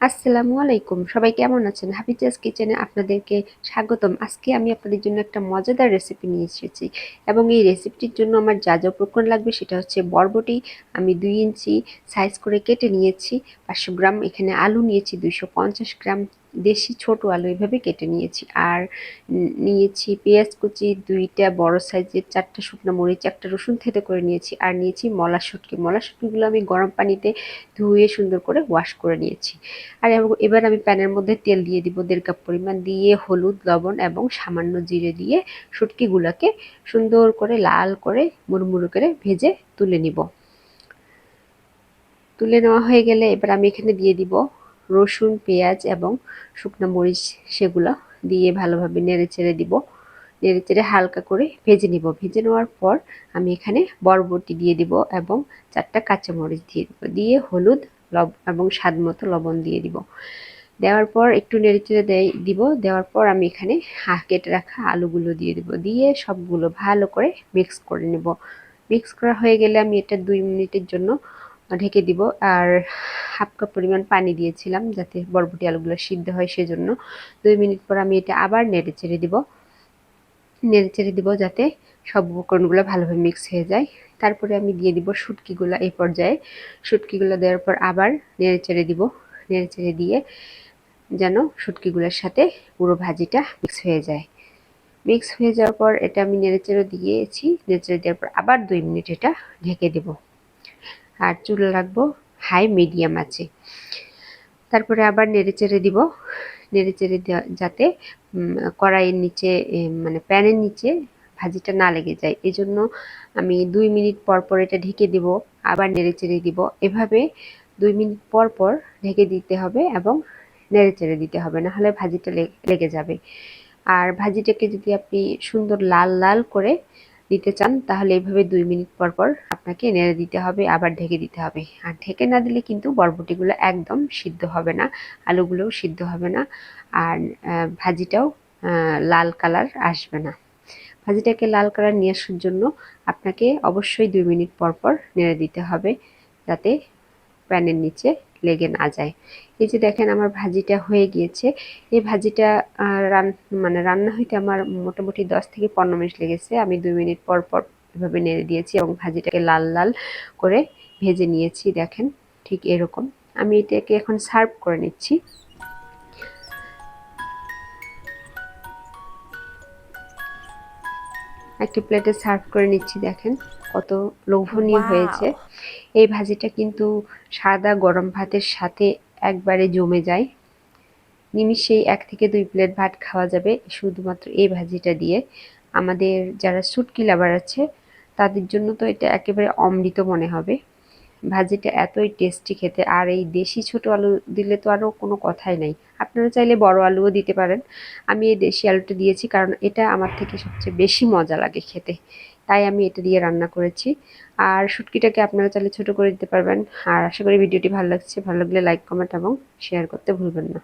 আসসালামু আলাইকুম। সবাই কেমন আছেন? হাফিজাজ কিচেনে আপনাদেরকে স্বাগতম। আজকে আমি আপনাদের জন্য একটা মজাদার রেসিপি নিয়ে এসেছি এবং এই রেসিপিটির জন্য আমার যা যা উপকরণ লাগবে সেটা হচ্ছে বরবটি। আমি দুই ইঞ্চি সাইজ করে কেটে নিয়েছি। পাঁচশো গ্রাম এখানে আলু নিয়েছি দুইশো পঞ্চাশ গ্রাম। দেশি ছোট আলু এভাবে কেটে নিয়েছি। আর নিয়েছি পেঁয়াজ কুচি, দুইটা বড় সাইজের চারটা শুকনো মরিচ, একটা রসুন থেতে করে নিয়েছি। আর নিয়েছি মলা শুটকি মলা শুটকিগুলো আমি গরম পানিতে ধুয়ে সুন্দর করে ওয়াশ করে নিয়েছি। আর এবার আমি প্যানের মধ্যে তেল দিয়ে দিব দেড় কাপ পরিমাণ দিয়ে হলুদ, লবণ এবং সামান্য জিরে দিয়ে শুটকিগুলোকে সুন্দর করে লাল করে মুড়মুড়ো করে ভেজে তুলে নিব। তুলে নেওয়া হয়ে গেলে এবার আমি এখানে দিয়ে দিব রসুন, পেঁয়াজ এবং শুকনো মরিচ সেগুলো দিয়ে ভালোভাবে নেড়ে চেড়ে দিব। নেড়ে চেড়ে হালকা করে ভেজে নিব। ভেজে নেওয়ার পর আমি এখানে বরবটি দিয়ে দিব এবং চারটা কাঁচামরিচ দিয়ে দিব। দিয়ে হলুদ, লব এবং স্বাদ মতো লবণ দিয়ে দিব। দেওয়ার পর একটু নেড়ে চেড়ে দিব। দেওয়ার পর আমি এখানে কেটে রাখা আলুগুলো দিয়ে দিব। দিয়ে সবগুলো ভালো করে মিক্স করে নেব। মিক্স করা হয়ে গেলে আমি এটা দুই মিনিটের জন্য ঢেকে দিব। আর হাফ কাপ পরিমাণ পানি দিয়েছিলাম যাতে বরবটি আলুগুলো সিদ্ধ হয় সেজন্য। দুই মিনিট পর আমি এটা আবার নেড়ে চেড়ে দিব। নেড়ে চেড়ে দিব যাতে সব উপকরণগুলো ভালোভাবে মিক্স হয়ে যায়। তারপরে আমি দিয়ে দিব শুটকিগুলো এই পর্যায়ে। শুটকিগুলো দেওয়ার পর আবার নেড়ে চেড়ে দিব। নেড়ে চেড়ে দিয়ে যেন শুটকিগুলোর সাথে পুরো ভাজিটা মিক্স হয়ে যায়। মিক্স হয়ে যাওয়ার পর এটা আমি নেড়ে চেড়ে দিয়েছি। নেড়ে চেড়ে দেওয়ার পর আবার দুই মিনিট এটা ঢেকে দেবো। আর চুল রাখব হাই, মিডিয়াম আছে। তারপরে আবার নেড়ে চেড়ে দিব। নেড়ে চেড়ে যাতে কড়াইয়ের নিচে মানে প্যানের নিচে ভাজিটা না লেগে যায়। এই জন্য আমি দুই মিনিট পর পর এটা ঢেকে দিব, আবার নেড়ে চেড়ে দিব। এভাবে দুই মিনিট পর পর ঢেকে দিতে হবে এবং নেড়ে চেড়ে দিতে হবে, না হলে ভাজিটা লেগে যাবে। আর ভাজিটাকে যদি আপনি সুন্দর লাল লাল করে দিতে চান, তাহলে এইভাবে দুই মিনিট পর পর আপনাকে নেড়ে দিতে হবে, আবার ঢেকে দিতে হবে। আর ঢেকে না দিলে কিন্তু বরবটিগুলো একদম সিদ্ধ হবে না, আলুগুলোও সিদ্ধ হবে না, আর ভাজিটাও লাল কালার আসবে না। ভাজিটাকে লাল কালার নিয়ে আসার জন্য আপনাকে অবশ্যই দুই মিনিট পর পর নেড়ে দিতে হবে, যাতে প্যানের নিচে লেগে না যায়। এই যে দেখেন আমার ভাজিটা হয়ে গিয়েছে। এই ভাজিটা রান মানে রান্না হইতে আমার মোটামুটি দশ থেকে পনেরো মিনিট লেগেছে। আমি দুই মিনিট পর পর এভাবে নেড়ে দিয়েছি এবং ভাজিটাকে লাল লাল করে ভেজে নিয়েছি। দেখেন ঠিক এরকম। আমি এটাকে এখন সার্ভ করে নিচ্ছি। একটি প্লেটে সার্ভ করে নিচ্ছি দেখেন কত লোভনীয় হয়েছে। এই ভাজিটা কিন্তু সাদা গরম ভাতের সাথে একবারে জমে যায়। নিমিষেই এক থেকে দুই প্লেট ভাত খাওয়া যাবে শুধুমাত্র এই ভাজিটা দিয়ে। আমাদের যারা সুটকি লাভার আছে তাদের জন্য তো এটা একেবারে অমৃত মনে হবে। ভাজিটা এতই টেস্টি খেতে। আর এই দেশি ছোট আলু দিলে তো আরও কোনো কথাই নাই। আপনারা চাইলে বড় আলুও দিতে পারেন। আমি এই দেশি আলুটা দিয়েছি কারণ এটা আমার থেকে সবচেয়ে বেশি মজা লাগে খেতে। তাই আমি এটা দিয়ে রান্না করেছি। আর শুটকিটাকে আপনারা চাইলে ছোট করে দিতে পারবেন। আর আশা করি ভিডিওটি ভালো লাগছে। ভালো লাগলে লাইক কমেন্ট এবং শেয়ার করতে ভুলবেন না।